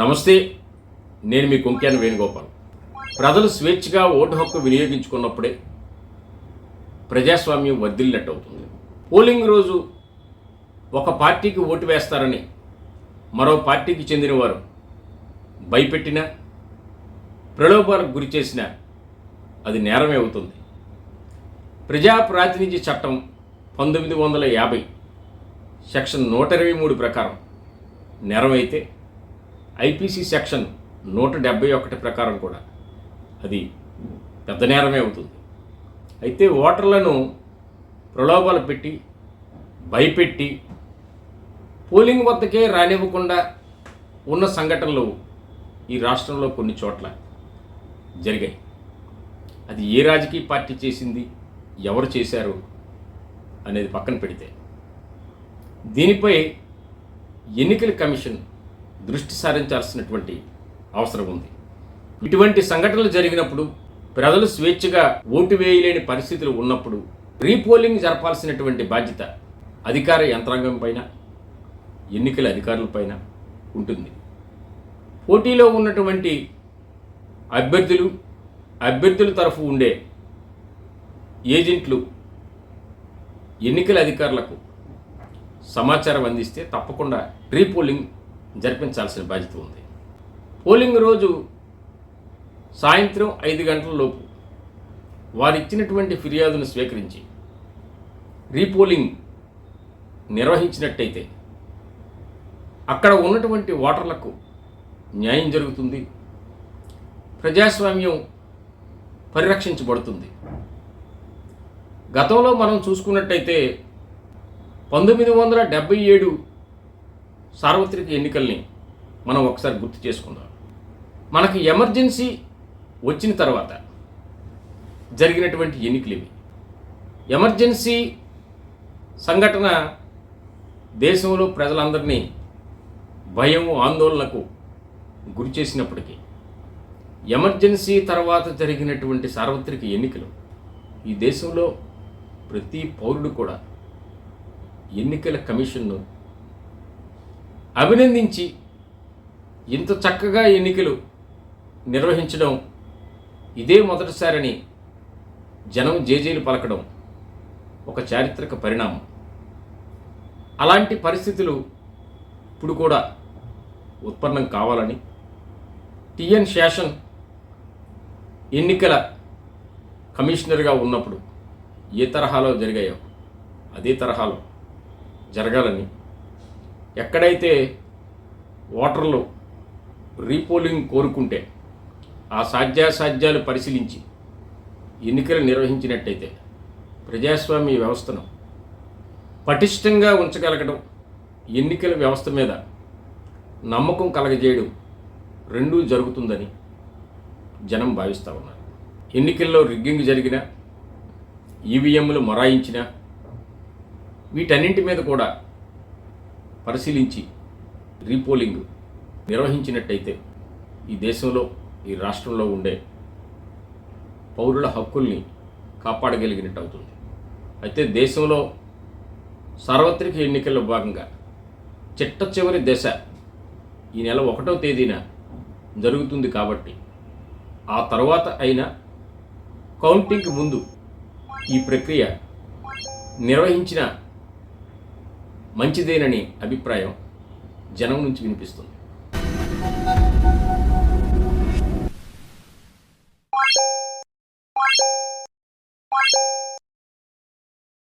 నమస్తే నేను మీ కుంక్యాన్ వేణుగోపాల్. ప్రజలు స్వేచ్ఛగా ఓటు హక్కు వినియోగించుకున్నప్పుడే ప్రజాస్వామ్యం వర్ధిల్లినట్టు అవుతుంది పోలింగ్ రోజు ఒక పార్టీకి ఓటు వేస్తారని మరో పార్టీకి చెందినవారు భయపెట్టినా ప్రలోభాలకు గురి చేసినా అది నేరమే అవుతుంది. ప్రజా ప్రాతినిధ్య చట్టం పంతొమ్మిది వందల యాభై సెక్షన్ నూట ఇరవై మూడు ప్రకారం నేరమైతే ఐపీసీ సెక్షన్ నూట డెబ్బై ఒకటి ప్రకారం కూడా అది పెద్ద నేరమే అవుతుంది. అయితే ఓటర్లను ప్రలోభాలు పెట్టి భయపెట్టి పోలింగ్ వద్దకే రానివ్వకుండా ఉన్న సంఘటనలు ఈ రాష్ట్రంలో కొన్ని చోట్ల జరిగాయి. అది ఏ రాజకీయ పార్టీ చేసింది ఎవరు చేశారు అనేది పక్కన పెడితే. దీనిపై ఎన్నికల కమిషన్ దృష్టి సారించాల్సినటువంటి అవసరం ఉంది. ఇటువంటి సంఘటనలు జరిగినప్పుడు ప్రజలు స్వేచ్ఛగా ఓటు వేయలేని పరిస్థితులు ఉన్నప్పుడు రీపోలింగ్ జరపాల్సినటువంటి బాధ్యత అధికార యంత్రాంగం పైన ఎన్నికల అధికారులపైన ఉంటుంది. పోటీలో ఉన్నటువంటి అభ్యర్థులు అభ్యర్థుల తరఫు ఉండే ఏజెంట్లు ఎన్నికల అధికారులకు సమాచారం అందిస్తే తప్పకుండా రీపోలింగ్ జరిపించాల్సిన బాధ్యత ఉంది. పోలింగ్ రోజు సాయంత్రం ఐదు గంటల లోపు వారు ఇచ్చినటువంటి ఫిర్యాదును స్వీకరించి రీపోలింగ్ నిర్వహించినట్టయితే అక్కడ ఉన్నటువంటి ఓటర్లకు న్యాయం జరుగుతుంది. ప్రజాస్వామ్యం పరిరక్షించబడుతుంది. గతంలో మనం చూసుకున్నట్టయితే పంతొమ్మిది వందల డెబ్బై ఏడు సార్వత్రిక ఎన్నికల్ని మనం ఒకసారి గుర్తు చేసుకుందాం. మనకి ఎమర్జెన్సీ వచ్చిన తర్వాత జరిగినటువంటి ఎన్నికలు ఇవి. ఎమర్జెన్సీ సంఘటన దేశంలో ప్రజలందరినీ భయం ఆందోళనకు గురి చేసినప్పటికీ ఎమర్జెన్సీ తర్వాత జరిగినటువంటి సార్వత్రిక ఎన్నికలు ఈ దేశంలో ప్రతి పౌరుడు కూడా ఎన్నికల కమిషన్ను అభినందించి ఇంత చక్కగా ఎన్నికలు నిర్వహించడం ఇదే మొదటిసారని జనం జేజేలు పలకడం ఒక చారిత్రక పరిణామం. అలాంటి పరిస్థితులు ఇప్పుడు కూడా ఉత్పన్నం కావాలని టిఎన్ శేషన్ ఎన్నికల కమిషనర్గా ఉన్నప్పుడు ఏ తరహాలో జరిగాయో అదే తరహాలో జరగాలని ఎక్కడైతే ఓటర్లు రీపోలింగ్ కోరుకుంటే ఆ సాధ్యాసాధ్యాలు పరిశీలించి ఎన్నికలు నిర్వహించినట్టయితే ప్రజాస్వామ్య వ్యవస్థను పటిష్టంగా ఉంచగలగడం ఎన్నికల వ్యవస్థ మీద నమ్మకం కలగజేయడం రెండూ జరుగుతుందని జనం భావిస్తూ ఉన్నారు. ఎన్నికల్లో రిగ్గింగ్ జరిగిన ఈవీఎంలు మొరాయించిన వీటన్నింటి మీద కూడా పరిశీలించి రీపోలింగ్ నిర్వహించినట్టయితే ఈ దేశంలో ఈ రాష్ట్రంలో ఉండే పౌరుల హక్కుల్ని కాపాడగలిగినట్టు అవుతుంది అయితే దేశంలో సార్వత్రిక ఎన్నికల్లో భాగంగా చిట్ట చివరి దశ ఈ నెల ఒకటో తేదీన జరుగుతుంది కాబట్టి ఆ తర్వాత అయినా కౌంటింగ్ ముందు ఈ ప్రక్రియ నిర్వహించిన మంచిదేనని అభిప్రాయం జనం నుంచి వినిపిస్తుంది.